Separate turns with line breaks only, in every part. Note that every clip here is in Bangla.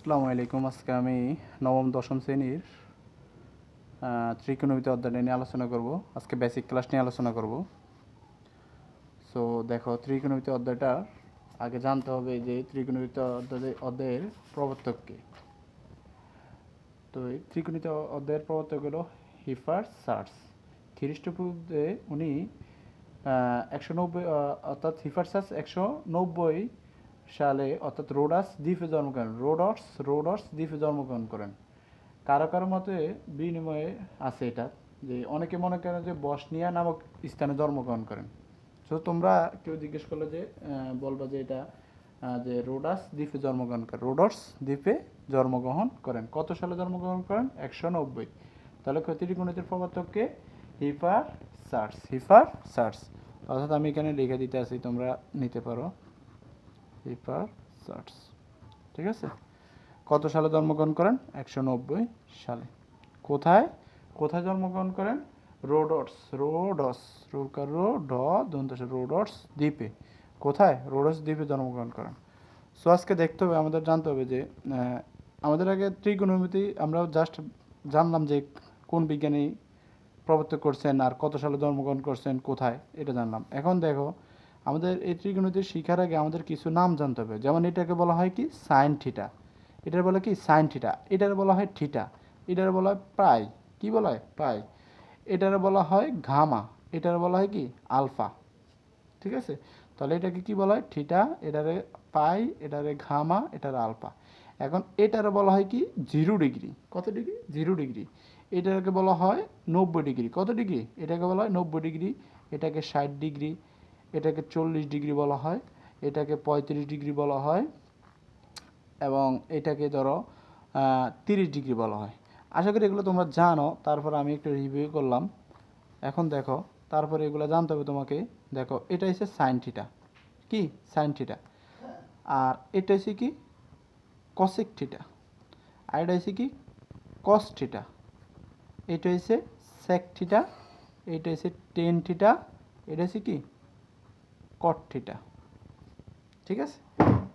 আসসালামু আলাইকুম। আজকে আমি নবম, দশম শ্রেণির ত্রিকোণমিতি অধ্যায় নিয়ে আলোচনা করব। আজকে বেসিক ক্লাস নিয়ে আলোচনা করব। সো দেখো, ত্রিকোণমিতি অধ্যায়টা, আগে জানতে হবে যে ত্রিকোণমিতি অধ্যায়, অধ্যায়ের প্রবর্তক কে? তো এই ত্রিকোণমিতি অধ্যায়ের প্রবর্তক হলো হিফার সার্স। খ্রিস্টপূর্বে উনি একশো নব্বই অর্থাৎ হিফার সার্স একশো নব্বই সালে অর্থাৎ রোডাস দ্বীপে জন্মগ্রহণ রোডস রোডস দ্বীপে জন্মগ্রহণ করেন। কারও কারও মতে বিনিময়ে আছে এটা, যে অনেকে মনে করেন যে বসনিয়া নামক স্থানে জন্মগ্রহণ করেন। তো তোমরা কেউ জিজ্ঞেস করলে যে বলবা যে এটা যে রোডাস দ্বীপে জন্মগ্রহণ করেন, রোডস দ্বীপে জন্মগ্রহণ করেন। কত সালে জন্মগ্রহণ করেন? একশো নব্বই। তাহলে ক্ষতিটি গণিতের প্রবর্তককে হিফার সার্স হিফার সার্স। অর্থাৎ আমি এখানে লিখে দিতে আছি, তোমরা নিতে পারো। সার্স ঠিক আছে? কত সালে জন্মগ্রহণ করেন? একশো নব্বই সালে। কোথায়? কোথায় জন্মগ্রহণ করেন? রোডস রোডস রোকার রোডস দ্বীপে। কোথায়? রোডস দ্বীপে জন্মগ্রহণ করেন। সো আজকে দেখতে হবে, আমাদের জানতে হবে যে আমাদের আগে ত্রিকোণমিতি আমরা জাস্ট জানলাম যে কোন বিজ্ঞানী প্রবর্তক করছেন আর কত সালে জন্মগ্রহণ করছেন, কোথায়, এটা জানলাম। এখন দেখো আমাদের এই ত্রিকোণমিতি শিখার আগে আমাদের কিছু নাম জানতে হবে। যেমন এটাকে বলা হয় কি? সাইন থিটা এটার বলা কি? সাইন থিটা এটার বলা হয় থিটা এটার বলা হয় পাই কি বলা হয়? পাই এটার বলা হয় ঘামা এটার বলা হয় কি? আলফা। ঠিক আছে? তাহলে এটাকে কি বলা হয়? থিটা এটারে পাই, এটারে ঘামা এটার আলফা। এখন এটার বলা হয় কি? জিরো ডিগ্রি কত ডিগ্রি জিরো ডিগ্রি এটাকে বলা হয় নব্বই ডিগ্রি কত ডিগ্রি এটাকে বলা হয় নব্বই ডিগ্রি এটাকে ষাট ডিগ্রি এটাকে চল্লিশ ডিগ্রি বলা হয়, এটাকে পঁয়ত্রিশ ডিগ্রি বলা হয় এবং এটাকে ধরো তিরিশ ডিগ্রি বলা হয়। আশা করি এগুলো তোমরা জানো, তারপর আমি একটু রিভিউ করলাম। এখন দেখো, তারপরে এগুলো জানতে হবে তোমাকে। দেখো, এটা হচ্ছে সাইন থিটা কি? সাইন থিটা আর এটা হচ্ছে কি? কসিক থিটা আর এটা হচ্ছে কি? কস থিটা এটা হচ্ছে সেক থিটা এটা হচ্ছে টেন থিটা এটা হচ্ছে কি? কট থিটা ঠিক আছে?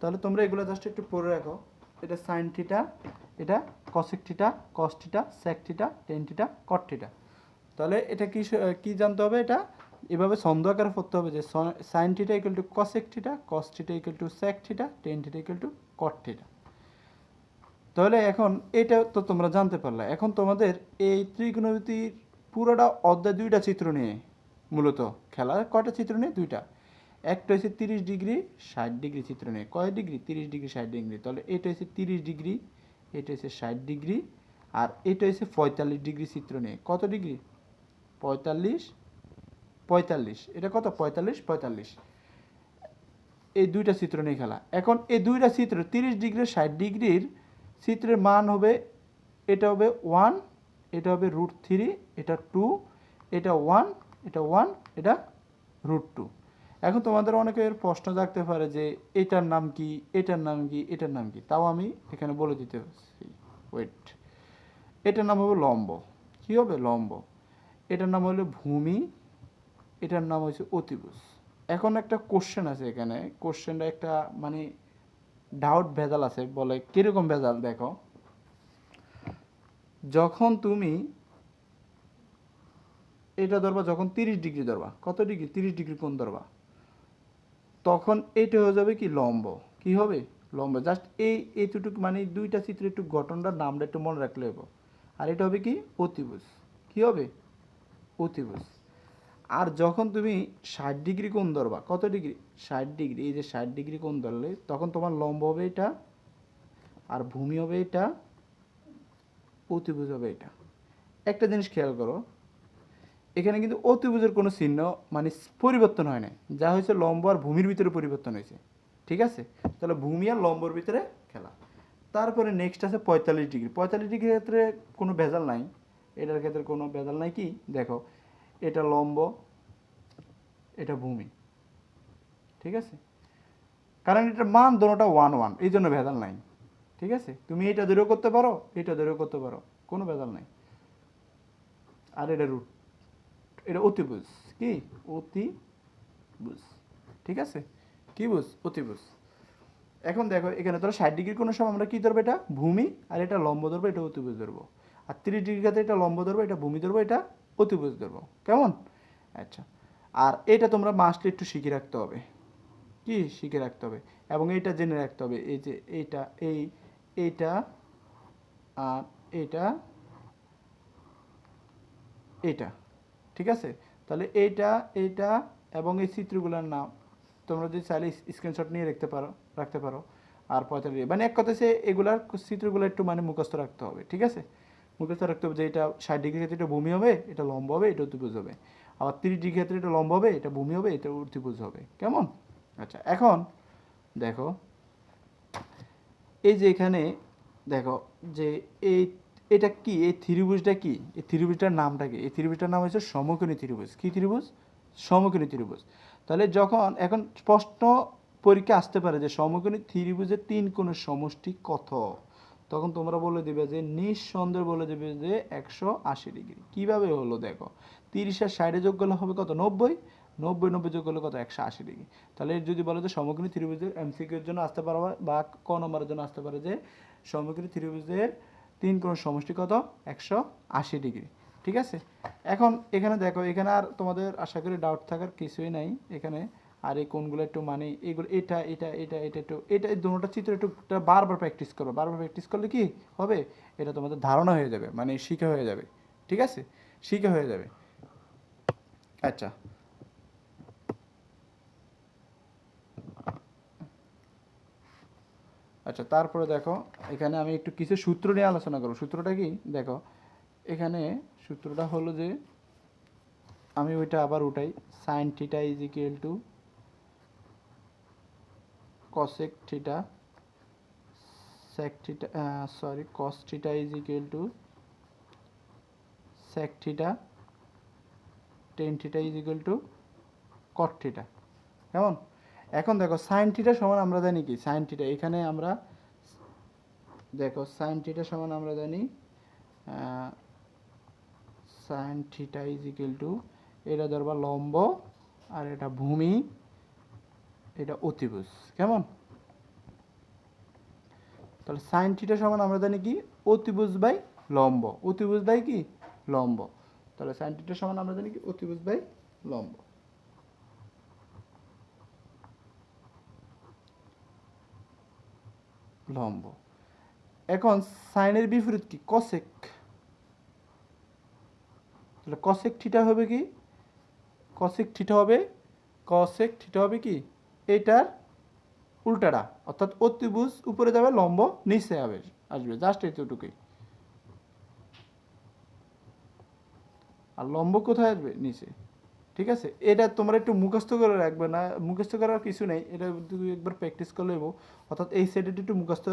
তাহলে তোমরা এগুলো জাস্ট একটু পড়ে রাখো। এটা সাইন থিটা এটা cosec theta cos theta sec theta tan theta cot theta তাহলে এটা কি কি জানতে হবে এটা? এভাবে ছন্দ আকারে পড়তে হবে যে sine theta equal to cosec theta cos theta equal to sec theta tan theta equal to cot theta তাহলে এখন এটা তো তোমরা জানতে পারলে। এখন তোমাদের এই ত্রিকোণমিতির পুরোটা অধ্যায় দুইটা চিত্র নিয়ে মূলত খেলা। কয়টা চিত্র নিয়ে? দুইটা। একটা হচ্ছে তিরিশ ডিগ্রি, ষাট ডিগ্রি চিত্র নিয়ে কয় ডিগ্রি? তিরিশ ডিগ্রি, ষাট ডিগ্রি। তাহলে এটা হচ্ছে তিরিশ ডিগ্রি, এটা হচ্ছে ষাট ডিগ্রি, আর এটা হচ্ছে পঁয়তাল্লিশ ডিগ্রি চিত্র নিয়ে কত ডিগ্রি? পঁয়তাল্লিশ পঁয়তাল্লিশ। এটা কত? পঁয়তাল্লিশ পঁয়তাল্লিশ। এই দুইটা চিত্র নিয়ে খেলা। এখন এই দুইটা চিত্র তিরিশ ডিগ্রি, ষাট ডিগ্রির চিত্রের মান হবে, এটা হবে ওয়ান, এটা হবে রুট থ্রি, এটা টু, এটা ওয়ান এটা ওয়ান, এটা রুট টু। এখন তোমাদের অনেকের প্রশ্ন জাগতে পারে যে, এটার নাম কি, এটার নাম কি, এটার নাম কি? তাও আমি এখানে বলে দিতে ওয়েট এটার নাম হবে লম্ব। কি হবে? লম্ব। এটার নাম হলো ভূমি, এটার নাম হচ্ছে অতিভুজ। এখন একটা কোশ্চেন আছে এখানে। কোশ্চেনটা একটা মানে ডাউট ভেজাল আছে। বলে, কীরকম ভেজাল? দেখো। যখন তুমি, এটা ধরবা যখন তিরিশ ডিগ্রি ধরবা। কত ডিগ্রি? তিরিশ ডিগ্রি কোন ধরবা? তখন এটা হয়ে যাবে কি লম্ব। কি হবে? লম্ব। জাস্ট এই এইটুকু মানে দুইটা চিত্র একটু গঠনটা, নামটা একটু মনে রাখলে হবে আর এটা হবে কি? অতিভুজ। কি হবে? অতিভুজ। আর যখন তুমি ষাট ডিগ্রি কোণ ধরবা, কত ডিগ্রি? ষাট ডিগ্রি। এই যে ষাট ডিগ্রি কোণ ধরলে, তখন তোমার লম্ব হবে এটা, আর ভূমি হবে এটা, অতিভুজ হবে এটা। একটা জিনিস খেয়াল করো এখানে কিন্তু অতিভুজের কোনো চিহ্ন মানে পরিবর্তন হয় না যা হয়েছে লম্ব আর ভূমির ভিতরে পরিবর্তন হয়েছে। ঠিক আছে? তাহলে ভূমি আর লম্বর ভিতরে খেলা। তারপরে নেক্সট আছে পঁয়তাল্লিশ ডিগ্রি পঁয়তাল্লিশ ডিগ্রির ক্ষেত্রে কোনো ভেজাল নাই। এটার ক্ষেত্রে কোনো ভেজাল নাই কি? দেখো, এটা লম্ব, এটা ভূমি। ঠিক আছে? কারণ এটার মান দোনোটা ওয়ান ওয়ান এই জন্য ভেজাল নাই। ঠিক আছে? তুমি এটা ধরেও করতে পারো, এটা ধরেও করতে পারো, কোনো ভেজাল নাই। আর এটা রুট এটা অতিভুজ। কি? অতিভুজ। ঠিক আছে? কি বুঝ অতিভুজ। এখন দেখো, এখানে ধরো ষাট ডিগ্রি কোনো সময় আমরা কী ধরবো এটা? ভূমি। আর এটা লম্ব ধরবো, এটা অতিভুজ ধরবো। আর তিরিশ ডিগ্রি ক্ষেত্রে এটা লম্ব ধরবো, এটা ভূমি ধরবো, এটা অতিভুজ ধরবো। কেমন? আচ্ছা। আর এটা তোমরা মাস্টলি একটু শিখে রাখতে হবে। কি শিখে রাখতে হবে? এবং এটা জেনে রাখতে হবে, এই যে এইটা এই, এইটা, আর এইটা এইটা। ঠিক আছে? তাহলে এইটা এইটা এবং এই চিত্রগুলোর নাম তোমরা যদি চাইলে স্ক্রিনশট নিয়ে রাখতে পারো রাখতে পারো। আর পঁয়তাল্লিশ মানে এক কথা সে এগুলার চিত্রগুলো একটু মানে মুখস্থ রাখতে হবে, ঠিক আছে? মুখস্থ রাখতে হবে যে এটা ষাট ডিগ্রি ক্ষেত্রে এটা ভূমি হবে, এটা লম্ব হবে, এটা অতিভুজ হবে। আবার তিরিশ ডিগ্রি ক্ষেত্রে এটা লম্ব হবে, এটা ভূমি হবে, এটা অতিভুজ হবে, কেমন? আচ্ছা এখন দেখো, এই যে এখানে দেখো যে এই এটা কি? এই ত্রিভুজটা কি? এই ত্রিভুজটার নামটা কি? এই ত্রিভুজটার নাম হচ্ছে সমকোণী ত্রিভুজ। কি ত্রিভুজ? সমকোণী ত্রিভুজ। তাহলে যখন, এখন প্রশ্ন পরীক্ষা আসতে পারে যে সমকোণী ত্রিভুজের তিন কোণের সমষ্টি কত? তখন তোমরা বলে দিবে যে নিঃসন্দেহে বলে দেবে যে একশো আশি ডিগ্রি। কীভাবে হলো দেখো? তিরিশ আর ষাটে যোগ করলে হবে কত? নব্বই? নব্বই নব্বই যোগ করলে কত? একশো আশি ডিগ্রি। তাহলে যদি বলো যে সমকোণী ত্রিভুজের এমসিকিউর জন্য আসতে পারো বা ক নম্বরের জন্য আসতে পারে যে সমকোণী ত্রিভুজের তিন কোণ সমষ্টি কত? একশো আশি ডিগ্রি। ঠিক আছে? এখন এখানে দেখো, এখানে আর তোমাদের আশা করি ডাউট থাকার কিছুই নাই। এখানে আর এই কোনগুলো একটু মানে এগুলো এটা এটা এটা এটা একটু, এটা এই দুটোটা চিত্র একটু বারবার প্র্যাকটিস করো বারবার প্র্যাকটিস করলে কি হবে? এটা তোমাদের ধারণা হয়ে যাবে মানে শিখে হয়ে যাবে। ঠিক আছে? শিখে হয়ে যাবে। আচ্ছা। আচ্ছা তারপরে দেখো, এখানে আমি একটু কিছু সূত্র নিয়ে আলোচনা করব। সূত্রটা কি? দেখো, এখানে সূত্রটা হলো যে, আমি ওইটা আবার উঠাই। Sine theta equal to cosec theta sec theta sorry cos theta equal to sec theta tan theta equal to cot theta কেমন? এখন দেখো সাইন থিটা সমান আমরা জানি কি? সাইন থিটা এখানে আমরা দেখো সাইন থিটা সমান আমরা জানি sine theta is equal to এটা ধরবা লম্ব আর এটা ভূমি, এটা অতিভুজ, কেমন? তাহলে সাইন থিটা সমান আমরা জানি কি? অতিভুজ বাই লম্ব, অতিভুজ বাই কি? লম্ব, তাহলে সাইন থিটা সমান আমরা জানি কি? অতিভুজ বাই লম্ব। লম্ব। এখন সাইনের বিপরীত কি? কসেক তাহলে কসেক থিটা হবে কি? কসেক থিটা হবে কসেক থিটা হবে কি? এইটার উল্টাটা, অর্থাৎ অতিভুজ উপরে যাবে, লম্ব নিচে হবে আসবে জাস্ট এতটুকুই। আর লম্ব কোথায় আসবে? নিচে। ঠিক আছে? এটা তোমরা একটু মুখস্থ করে রাখবে না, মুখস্থ করার কিছু নেই। এটা দুই একবার প্র্যাকটিস করলে হব অর্থাৎ এই সাইডে একটু মুখস্থ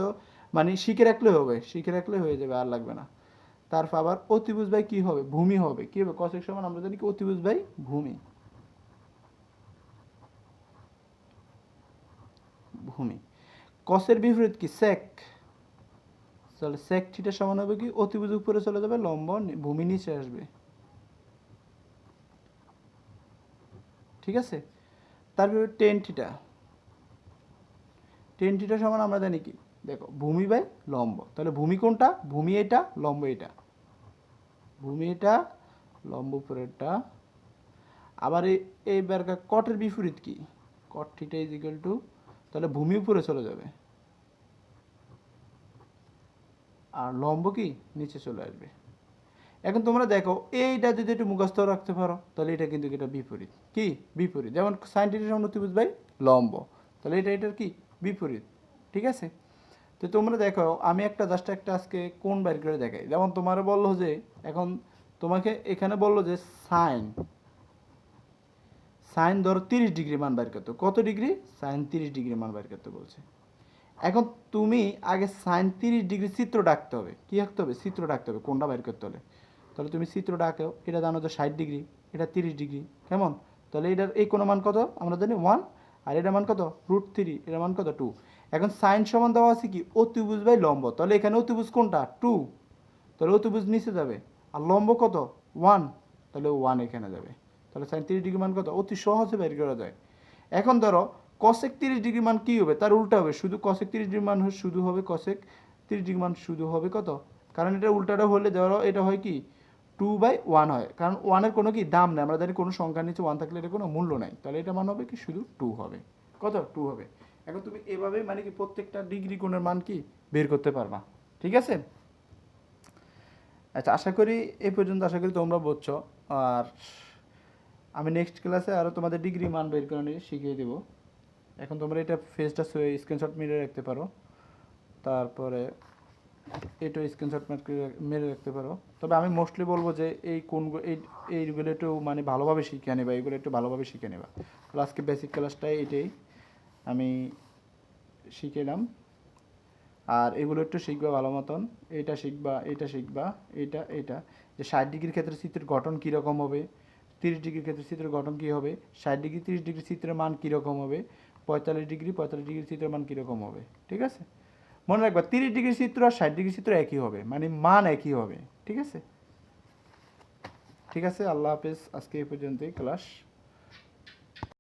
মানে শিখে রাখলে হবে, শিখে রাখলে হয়ে যাবে, আর লাগবে না। তারপর আবার অতিভুজ বাই কী হবে? ভূমি হবে। কী হবে? কসেক সমান আমরা জানি কি? অতিভুজ বাই ভূমি। ভূমি। কসের বিপরীত কি? সেক তাহলে সেক থিটা সমান হবে কি? অতিভুজ উপরে চলে যাবে, লম্ব ভূমি নিচে আসবে। ঠিক আছে? তারপরে টেন থিটা টেন থিটা সমান আমরা জানি কি? দেখো, ভূমি বাই লম্ব। তাহলে ভূমি কোনটা? ভূমি এটা, লম্ব এটা। ভূমি এটা, লম্ব উপরেরটা। আবার এই এই বেরকা কটের বিপরীত কি? Cot theta is equal to তাহলে ভূমি উপরে চলে যাবে। আর লম্ব কি? নিচে চলে আসবে। এখন তোমরা দেখো, এইটা যদি একটু মুখস্থ রাখতে পারো, তাহলে এটা কিন্তু এটা বিপরীত। কি? বিপরীত। যেমন সাইন্টিফিক উন্নতি বুঝবাই লম্ব। তাহলে এটা এটার কি? বিপরীত। ঠিক আছে? তো তোমরা দেখো, আমি একটা জাস্ট একটা আজকে কোন বাইর করে দেখাই। যেমন তোমার বলল যে, এখন তোমাকে এখানে বলল যে সাইন সাইন ধরো তিরিশ ডিগ্রি মান বাইর করতে। কত ডিগ্রি? সাইন তিরিশ ডিগ্রি মান বাইর করতে বলছে। এখন তুমি আগে সাইন তিরিশ ডিগ্রি চিত্র ডাকতে হবে। কি আঁকতে হবে? চিত্র ডাকতে হবে কোনটা বাইর করতে হলে। তাহলে তুমি চিত্রটা ডাকেও এটা জানো যে ষাট ডিগ্রি, এটা তিরিশ ডিগ্রি, কেমন? তাহলে এটার, এই কোনো মান কত? আমরা জানি ওয়ান আর এটার মান কত? রুট থ্রি এটার মান কত? টু এখন সাইন সমান দেওয়া আছে কি? অতিভুজ বাই লম্ব। তাহলে এখানে অতিভুজ কোনটা? টু তাহলে অতিভুজ নিচে যাবে। আর লম্ব কত? ওয়ান তাহলে ওয়ান এখানে যাবে। তাহলে সাইন তিরিশ ডিগ্রি মান কত? অতি সহজে বের করা যায়। এখন ধরো কসেক তিরিশ ডিগ্রি মান কী হবে? তার উল্টা হবে। শুধু কসেক তিরিশ ডিগ্রি মান শুধু হবে কসেক তিরিশ ডিগ্রি মান শুধু হবে কত? কারণ এটা উল্টাটা হলে ধরো এটা হয় কি? টু বাই ওয়ান হয়। কারণ ওয়ানের কোনো কি দাম নেই, আমরা জানি কোনো সংখ্যার নিচে ওয়ান থাকলে এটা কোনো মূল্য নাই। তাহলে এটা মান হবে কি শুধু টু হবে। কত? টু হবে। এখন তুমি এভাবে মানে কি প্রত্যেকটা ডিগ্রি কোণের মান কি বের করতে পারবা। ঠিক আছে? আচ্ছা আশা করি এই পর্যন্ত আশা করি তোমরা বুঝছ। আর আমি নেক্সট ক্লাসে আরও তোমাদের ডিগ্রি মান বের করে নিয়ে শিখিয়ে দেবো। এখন তোমরা এটা ফেসটা স্ক্রিনশট মেরে রাখতে পারো। তারপরে এটা স্ক্রিনশট মেরে রাখতে পারো। তবে আমি মোস্টলি বলব যে এই কোনগুলো এই এইগুলো একটু মানে ভালোভাবে শিখে নেবা এইগুলো একটু ভালোভাবে শিখে নেবা তাহলে আজকে বেসিক ক্লাসটাই এটাই। আমি শিখেলাম আর এগুলো একটু শিখবা ভালো মতন। এটা শিখবা এটা শিখবা, এটা এটা। যে ষাট ডিগ্রির ক্ষেত্রে চিত্রের গঠন কীরকম হবে? তিরিশ ডিগ্রির ক্ষেত্রে চিত্রের গঠন কী হবে? ষাট ডিগ্রি, তিরিশ ডিগ্রি চিত্রের মান কীরকম হবে? পঁয়তাল্লিশ ডিগ্রি পঁয়তাল্লিশ ডিগ্রি চিত্রের মান কীরকম হবে? ঠিক আছে? মনে রাখবা, তিরিশ ডিগ্রি চিত্র আর ষাট ডিগ্রি চিত্র একই হবে মানে মান একই হবে, ঠিক আছে? ঠিক আছে? আল্লাহ হাফেজ, আজকে এই পর্যন্তই, ক্লাস